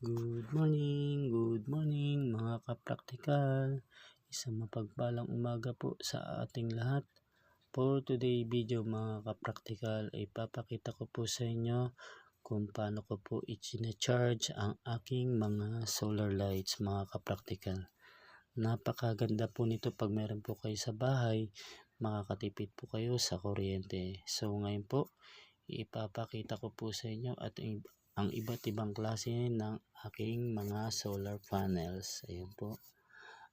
Good morning, good morning mga kapraktikal. Isang mapagpalang umaga po sa ating lahat. For today video mga kapraktikal ay papakita ko po sa inyo kung paano ko po i-charge ang aking mga solar lights mga kapraktikal. Napakaganda po nito pag meron po kayo sa bahay, makakatipid po kayo sa kuryente. So ngayon po, ipapakita ko po sa inyo at ang iba't ibang klase ng aking mga solar panels. Ayan po.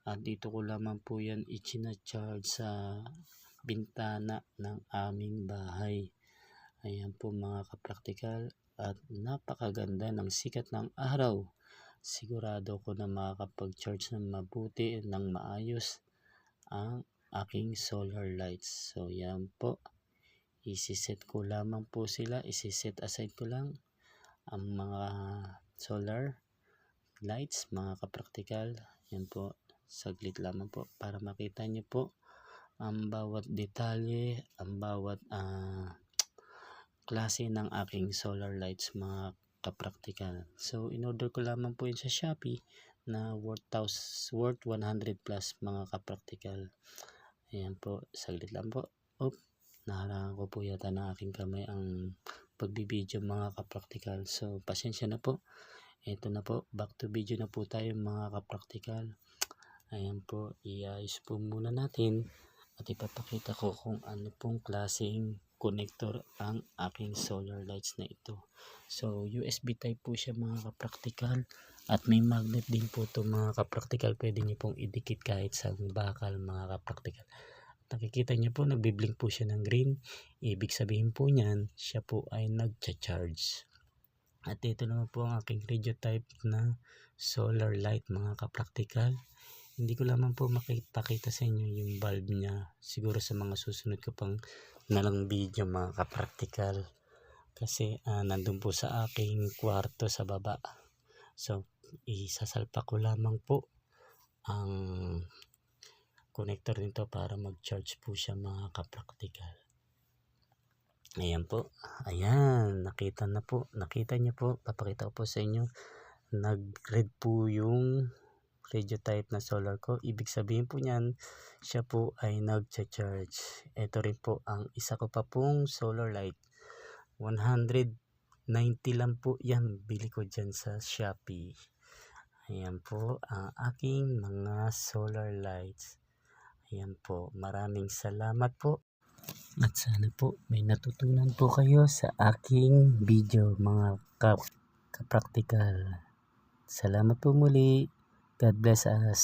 At dito ko lamang po yan i-charge sa bintana ng aming bahay. Ayan po mga kapraktikal. At napakaganda ng sikat ng araw. Sigurado ko na makakapag-charge ng mabuti ng maayos ang aking solar lights. So yan po. Isiset ko lamang po sila. Isiset aside ko lang ang mga solar lights, mga kapraktikal. Yan po, saglit lamang po para makita nyo po ang bawat detalye, ang bawat uh, klase ng aking solar lights, mga kapraktikal. So, in-order ko lamang po yun sa Shopee na worth, worth 100 plus mga kapraktikal. Ayan po, saglit lang po. Oop, naharangan ko po yata ng aking kamay ang pagbibideo mga kapraktikal. So, pasensya na po. Ito na po, back to video na po tayo mga kapraktikal. Ayan po, iayos po muna natin at ipapakita ko kung ano pong klaseng connector ang aking solar lights na ito. So, USB type po siya mga kapraktikal at may magnet din po ito mga kapraktikal. Pwede niyo pong idikit kahit sa bakal mga kapraktikal nakikita niyo po nagbiblink po siya ng green. Ibig sabihin po niyan siya po ay nagcha-charge. At ito naman po ang aking radio type na solar light mga kapraktikal hindi ko lamang po makipakita sa inyo yung bulb niya. Siguro sa mga susunod ko pang nalang video mga kapraktikal kasi uh, nandun po sa aking kwarto sa baba. So isasalpa ko lamang po ang connector nito para mag-charge po siya mga kapraktikal. Ayan po. Ayan. Nakita na po. Nakita niyo po. Papakita ko po sa inyo. Nag-red po yung radio type na solar ko. Ibig sabihin po niyan, siya po ay nag-charge. Ito rin po ang isa ko pa pong solar light. 190 lang po yan. Bili ko dyan sa Shopee. Ayan po ang aking mga solar lights. Ayan po, maraming salamat po. At sana po may natutunan po kayo sa aking video mga kap kapraktikal. Salamat po muli. God bless us.